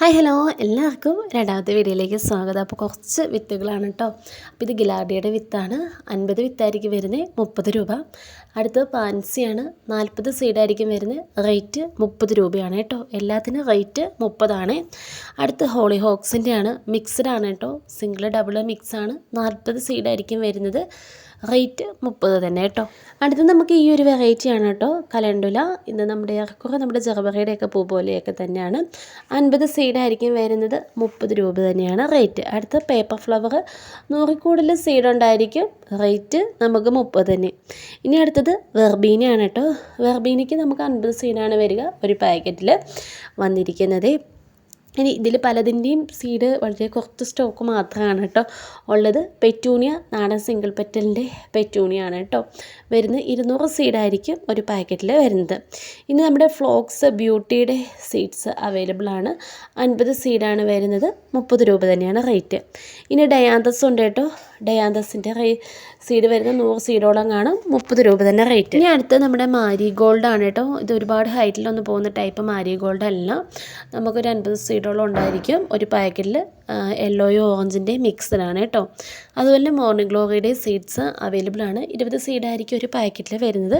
Hi hello. എല്ലാവർക്കും രണ്ടാമത്തെ വീഡിയോയിലേക്ക് സ്വാഗതം. അപ്പോൾ കുറച്ച് വിത്തുകളാണ് കേട്ടോ. അപ്പോൾ ഇത് ഗിലാഡിയുടെ വിത്താണ്. അൻപത് വിത്തായിരിക്കും വരുന്നത് മുപ്പത് രൂപ. അടുത്തത് പാൻസിയാണ്. നാൽപ്പത് സീഡായിരിക്കും വരുന്നത് റേറ്റ് മുപ്പത് രൂപയാണ് കേട്ടോ. എല്ലാത്തിനും റേറ്റ് മുപ്പതാണ്. അടുത്ത് ഹോളി ഹോക്സിന്റെ ആണ് കേട്ടോ. സിംഗിൾ ഡബിൾ മിക്സാണ്. നാൽപ്പത് സീഡായിരിക്കും വരുന്നത് റേറ്റ് മുപ്പത് തന്നെ കേട്ടോ. അടുത്ത് നമുക്ക് ഈ ഒരു വെറൈറ്റിയാണ് കേട്ടോ. കലണ്ടുല. ഇത് നമ്മുടെ ഏറെക്കുറെ നമ്മുടെ ജർബറയുടെയൊക്കെ പൂ പോലെയൊക്കെ തന്നെയാണ്. അൻപത് സീഡായിരിക്കും വരുന്നത് മുപ്പത് രൂപ തന്നെയാണ് റേറ്റ്. അടുത്ത പേപ്പർ ഫ്ലവർ നൂറിൽ കൂടുതൽ സീഡ് ഉണ്ടായിരിക്കും റേറ്റ് നമുക്ക് മുപ്പത് തന്നെ. ഇനി അടുത്തത് വെർബീനയാണ് കേട്ടോ. വെർബീനയ്ക്ക് നമുക്ക് അൻപത് സീഡാണ് വരിക. ഒരു പാക്കറ്റിൽ വന്നിരിക്കുന്നത്. ഇനി ഇതിൽ പലതിന്റെയും സീഡ് വളരെ കുറച്ച് സ്റ്റോക്ക് മാത്രമാണ് കേട്ടോ ഉള്ളത്. പെറ്റൂണിയ നാടൻ സിംഗിൾ പെറ്റലിന്റെ പെറ്റൂണിയാണ് കേട്ടോ വരുന്നത് ഇരുന്നൂറ് സീഡായിരിക്കും ഒരു പാക്കറ്റിൽ വരുന്നത്. ഇനി നമ്മുടെ ഫ്ലോക്സ് ബ്യൂട്ടിയുടെ സീഡ്സ് അവൈലബിൾ ആണ്. അൻപത് സീഡാണ് വരുന്നത്. മുപ്പത് രൂപ തന്നെയാണ് റേറ്റ് ഇനി ഡയാന്തസ് ഉണ്ട് കേട്ടോ ഡയാന്തസിന്റെ റേ സീഡ് വരുന്നത് നൂറ് സീഡോളം കാണും. മുപ്പത് രൂപ തന്നെ റേറ്റ് ഇനി അടുത്ത് നമ്മുടെ മാരി ഗോൾഡ് ആണ് കേട്ടോ ഇത് ഒരുപാട് ഹൈറ്റിലൊന്നും പോകുന്ന ടൈപ്പ് മാരി ഗോൾഡ് അല്ല. നമുക്കൊരു അൻപത് സീഡോളം ഉണ്ടായിരിക്കും. ഒരു പാക്കറ്റിൽ യെല്ലോയും ഓറഞ്ചിന്റെയും മിക്സഡാണ് കേട്ടോ. അതുപോലെ മോർണിംഗ് ഗ്ലോറിയുടെ സീഡ്സ് അവൈലബിൾ ആണ്. ഇരുപത് സീഡായിരിക്കും ഒരു പാക്കറ്റിൽ വരുന്നത്.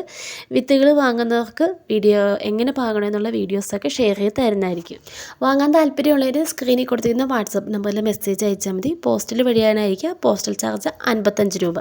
വിത്തുകൾ വാങ്ങുന്നവർക്ക് വീഡിയോ എങ്ങനെ പാകണമെന്നുള്ള വീഡിയോസൊക്കെ ഷെയർ ചെയ്ത് തരുന്നതായിരിക്കും. വാങ്ങാൻ താല്പര്യമുള്ളവർ സ്ക്രീനിൽ കൊടുത്തിരുന്ന വാട്സപ്പ് നമ്പറിൽ മെസ്സേജ് അയച്ചാൽ മതി. പോസ്റ്റൽ വഴിയാനായിരിക്കും പോസ്റ്റൽ ചാർജ് അൻപത്തഞ്ച് രൂപ.